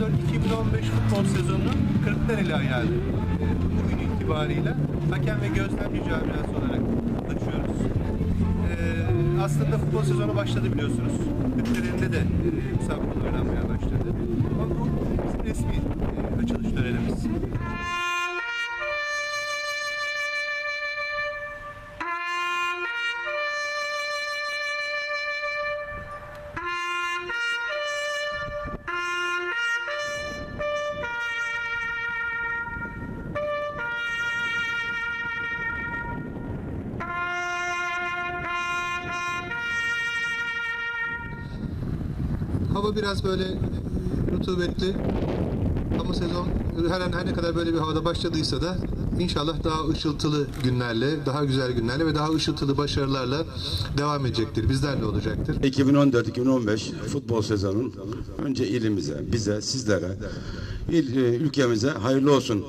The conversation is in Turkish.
futbol sezonunun Kırklareli geldi. E, Bugün itibariyle hakem ve gözlemci camiası olarak açıyoruz. E, aslında futbol sezonu başladı biliyorsunuz. Kırklareli'nde de e, müsabakalar oynanmaya başladı. Ama bu bizim resmi e, açılış törenimiz. Hava biraz böyle rutubetli ama sezon her an her ne kadar böyle bir havada başladıysa da inşallah daha ışıltılı günlerle, daha güzel günlerle ve daha ışıltılı başarılarla devam edecektir. Bizlerle olacaktır. 2014-2015 futbol sezonun önce ilimize, bize, sizlere, il- e, ülkemize hayırlı olsun.